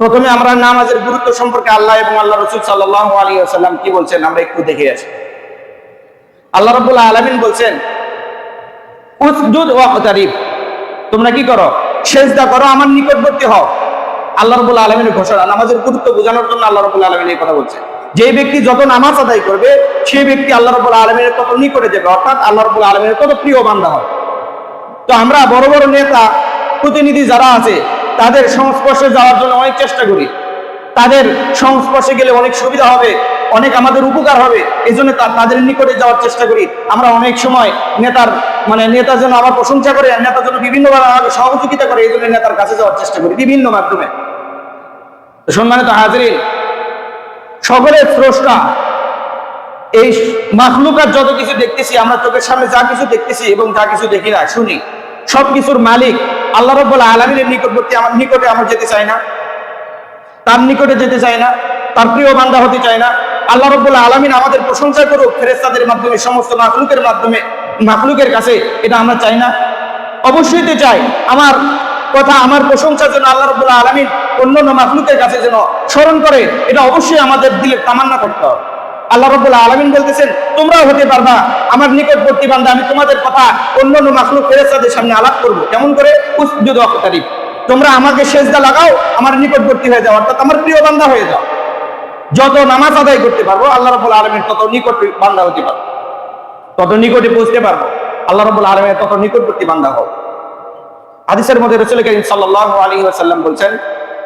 প্রথমে আমরা নামাজের গুরুত্ব সম্পর্কে আল্লাহ এবং আল্লাহ রসুল সাল্লাহ আলী আসাল্লাম কি বলছেন আমরা একটু দেখে আছি আল্লাহ রবুল্লাহ আলমিন বলছেন তোমরা কি করো? সেজদা করো, আমার নিকটবর্তী হও। আল্লাহ রবুল্লাহ আলমিনের ঘোষণা, নামাজের গুরুত্ব বোঝানোর জন্য আল্লাহ রবুল্লাহ আলমিন এই কথা বলছে যে ব্যক্তি যত নামাজ আদায় করবে, সেই ব্যক্তি আল্লাহ রবুল্লাহ আলমিনের তত নিকটে যাবে, অর্থাৎ আল্লাহ রবুল্লাহ আলমিনের তত প্রিয় বান্ধা হয়। তো আমরা বড় বড় নেতা, প্রতিনিধি যারা আছে তাদের সংস্পর্শে যাওয়ার জন্য অনেক চেষ্টা করি। তাদের সংস্পর্শে গেলে অনেক সুবিধা হবে, অনেক আমাদের উপকার হবে এই জন্য তাদের নিকটে যাওয়ার চেষ্টা করি। আমরা অনেক সময় নেতার মানে নেতা যেন আমার প্রশংসা করে আর নেতা যেন বিভিন্নভাবে আমাকে সহযোগিতা করে এই জন্য নেতার কাছে যাওয়ার চেষ্টা করি বিভিন্ন মাধ্যমে। সম্মানিত হাজরিন, সকলের স্রষ্টা, এই মাখলুকার যত কিছু দেখতেছি, আমরা চোখের সামনে যা কিছু দেখতেছি এবং যা কিছু দেখি না, শুনি। সব কিছুর মালিক। আল্লাহ রব্বুল আলমীর নিকটবর্তী আমার নিকটে আমার যেতে চাই না। তার নিকটে যেতে চাই না। তার প্রিয় বান্দা হতে চাই না। আল্লাহ রব্বুল আলমিন আমাদের প্রশংসা করুক ফেরেস্তাদের মাধ্যমে, সমস্ত মাখলুকের মাধ্যমে, মাখলুকের কাছে এটা আমরা চাই না। অবশ্যই তো চাই। আমার কথা, আমার প্রশংসা যেন আল্লাহ রব্বুল আলমিন অন্যান্য মাখলুকের কাছে যেন স্মরণ করে, এটা অবশ্যই আমাদের দিলে তামান্না করতে হবে। আল্লাহ রব্বুল আলমিন বলতেছেন, তোমরাও হতে পারবা। আমার নিকটবর্তী বান্দা, আমি তোমাদের কথা অন্য অন্য মাখলুক ফেরেস্তাদের সামনে আলাপ করব। কেমন করে? ওয়াক্তারিব তোমরা আমাকে সেজদা লাগাও, আমার নিকটবর্তী হয়ে যাও, অর্থাৎ আমার প্রিয় বান্দা হয়ে যাও। যত নামাজ আদায় করতে পারব, আল্লাহ রব্বুল আলমীর তত নিকট বান্দা হতে পারব। তত নিকটে পৌঁছতে পারব। আল্লাহ রব্বুল আলমের তত নিকটবর্তী বান্দা হও। হাদিসের মধ্যে রসুল করিম সাল্লাল্লাহু আলাইহি ওয়াসাল্লাম বলছেন,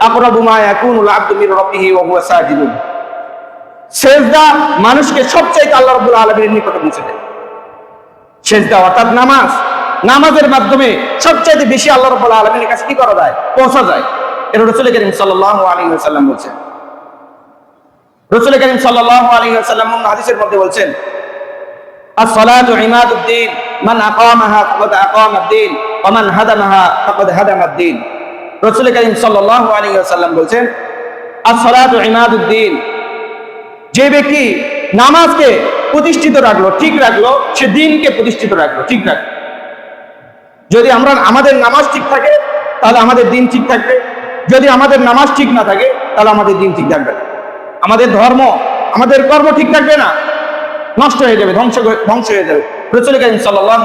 আকরাবু মা ইয়াকুনুল আবদু মির রাব্বিহি ওয়া সেজদা মানুষকে সবচাইতে আল্লাহ রাব্বুল আলামিনের নিকটে পৌঁছে দেয় সেজদা অর্থাৎ নামাজ নামাজের মাধ্যমে সবচাইতে বেশি আল্লাহ রাব্বুল আলামিনের কাছে কি করা যায় পৌঁছা যায় এটা রসুল করিম সাল্লাল্লাহু আলাইহি ওয়াসাল্লাম বলছেন রসুল করিম সাল্লাল্লাহু আলাইহি ওয়াসাল্লাম অন্য হাদিসের মধ্যে বলছেন الصلاة عماد الدين من أقامها فقد أقام الدين ومن هدمها فقد هدم الدين রসুল করিম সাল্লাল্লাহু আলাইহি ওয়াসাল্লাম বলছেন الصلاة عماد الدين যে ব্যক্তি নামাজকে প্রতিষ্ঠিত রাখল, ঠিক রাখল, সে দিনকে প্রতিষ্ঠিত রাখল, ঠিক রাখল। যদি আমরা, আমাদের নামাজ ঠিক থাকে, তাহলে আমাদের দিন ঠিক থাকবে। যদি আমাদের নামাজ ঠিক না থাকে, তাহলে আমাদের দিন ঠিক থাকবে না। আমাদের ধর্ম, আমাদের কর্ম ঠিক থাকবে না। নষ্ট হয়ে যাবে, ধ্বংস ধ্বংস হয়ে যাবে।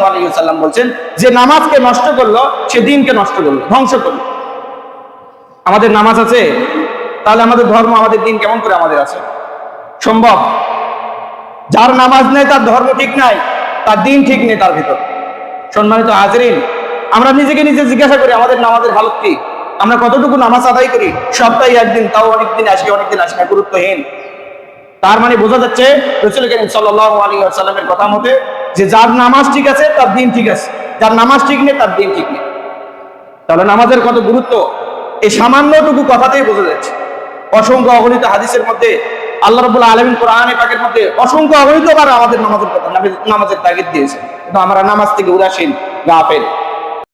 আলাইহি ওয়াসাল্লাম বলছেন, যে নামাজকে নষ্ট করল, সে দিনকে নষ্ট করল, ধ্বংস করল। আমাদের নামাজ আছে, তাহলে আমাদের ধর্ম, আমাদের দিন কেমন করে আমাদের আছে? সম্ভব। যার নামাজ নেই, তার ধর্ম ঠিক নাই, তার দিন ঠিক নেই তার ভিতর। সম্মানিত হাজরিন, আমরা নিজেকে নিজে জিজ্ঞাসা করি, আমাদের নামাজের হালত কি? আমরা কতটুকু নামাজ আদায় করি? সপ্তাহে একদিন, তাও অনেকদিন আসি অনেকদিন আসি না, গুরুত্বহীন। তার মানে বোঝা যাচ্ছে, রসুল করিম ওয়াসাল্লামের কথা মতে, যে যার নামাজ ঠিক আছে, তার দিন ঠিক আছে। যার নামাজ ঠিক নেই, তার দিন ঠিক নেই। তাহলে নামাজের কত গুরুত্ব? এই সামান্যটুকু কথাতেই বোঝা যাচ্ছে। অসংখ্য অগণিত হাদিসের মধ্যে আল্লাহ রবুল্লাহ আলমিন কোরআনে পাকের মধ্যে অসংখ্য অগণিত বার আমাদের নামাজের কথা নামাজের তাগিদ দিয়েছে কিন্তু আমরা নামাজ থেকে উদাসীন, গাফেল।